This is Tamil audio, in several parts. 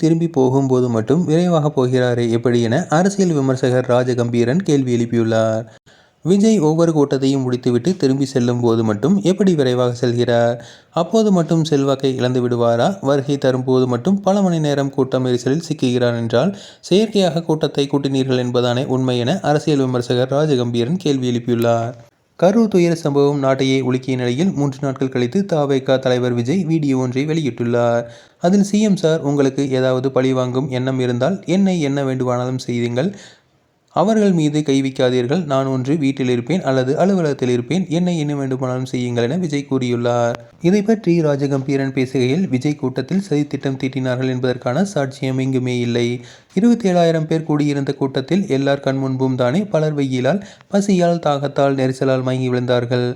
திரும்பி போகும்போது மட்டும் விரைவாக போகிறாரே எப்படி என அரசியல் விமர்சகர் ராஜகம்பீரன் கேள்வி எழுப்பியுள்ளார். விஜய் ஒவ்வொரு கூட்டத்தையும் முடித்துவிட்டு திரும்பி செல்லும் போது மட்டும் எப்படி விரைவாக செல்கிறார்? அப்போது மட்டும் செல்வாக்கை இழந்து விடுவாரா? வருகை தரும்போது மட்டும் பல மணி நேரம் கூட்டம் நெரிசலில் சிக்குகிறார் என்றால் செயற்கையாக கூட்டத்தை கூட்டினீர்கள் என்பதானே உண்மை என அரசியல் விமர்சகர் ராஜகம்பீரன் கேள்வி எழுப்பியுள்ளார். கரூர் துயர சம்பவம் நாட்டையே உலுக்கிய நிலையில் மூன்று நாட்கள் கழித்து தாவேகா தலைவர் விஜய் வீடியோ ஒன்றை வெளியிட்டுள்ளார். அதில் சிஎம் சார் உங்களுக்கு ஏதாவது பழி வாங்கும் எண்ணம் இருந்தால் என்னை என்ன வேண்டுமானாலும் செய்யுங்கள். அவர்கள் மீது கை வைக்காதீர்கள். நான் ஒன்று வீட்டில் இருப்பேன் அல்லது அலுவலகத்தில் இருப்பேன். என்னை என்ன வேண்டுமானாலும் செய்யுங்கள் என விஜய் கூறியுள்ளார். இதை பற்றி ராஜகம்பீரன் பேசுகையில் விஜய் கூட்டத்தில் சதித்திட்டம் தீட்டினார்கள் என்பதற்கான சாட்சியம் எங்குமே இல்லை. இருபத்தி ஏழாயிரம் பேர் கூடியிருந்த கூட்டத்தில் எல்லார் கண் முன்பும் தானே பலர் வெயிலால் பசியால் தாகத்தால் நெரிசலால் மயங்கி விழுந்தார்கள்.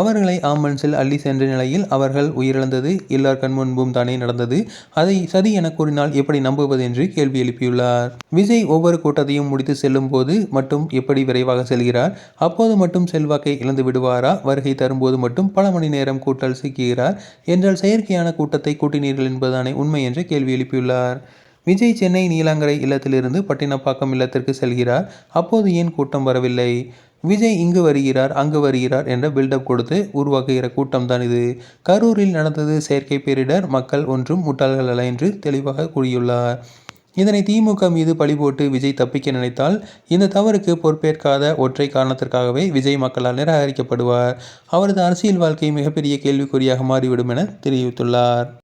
அவர்களை ஆம்புலன்ஸில் அள்ளி சென்ற நிலையில் அவர்கள் உயிரிழந்தது எல்லார் கண் முன்பும் தானே நடந்தது. அதை சதி என கூறினால் எப்படி நம்புவது என்று கேள்வி எழுப்பியுள்ளார். விஜய் ஒவ்வொரு கூட்டத்தையும் முடித்து செல்லும் போது மட்டும் எப்படி விரைவாக செல்கிறார்? அப்போது மட்டும் செல்வாக்கை இழந்து விடுவாரா? வருகை தரும்போது மட்டும் பல மணி நேரம் கூட்டல் சிக்குகிறார்? என்றால் செயற்கையான கூட்டத்தை கூட்டினீர்கள் என்பதுதானே உண்மை என்று கேள்வி எழுப்பியுள்ளார். விஜய் சென்னை நீலாங்கரை இல்லத்திலிருந்து பட்டினப்பாக்கம் இல்லத்திற்கு செல்கிறார். அப்போது ஏன் கூட்டம் வரவில்லை? விஜய் இங்கு வருகிறார் அங்கு வருகிறார் என்ற பில்டப் கொடுத்து உருவாக்குகிற கூட்டம் தான் இது. கரூரில் நடந்தது செயற்கை பேரிடர் மக்கள் ஒன்றும் முட்டாள்கள் அல்ல என்று தெளிவாக கூறியுள்ளார். இதனை திமுக மீது பழி போட்டு விஜய் தப்பிக்க நினைத்தால் இந்த தவறுக்கு பொறுப்பேற்காத ஒற்றை காரணத்திற்காகவே விஜய் மக்களால் நிராகரிக்கப்படுவார். அவரது அரசியல் வாழ்க்கை மிகப்பெரிய கேள்விக்குறியாக மாறிவிடும் என தெரிவித்துள்ளார்.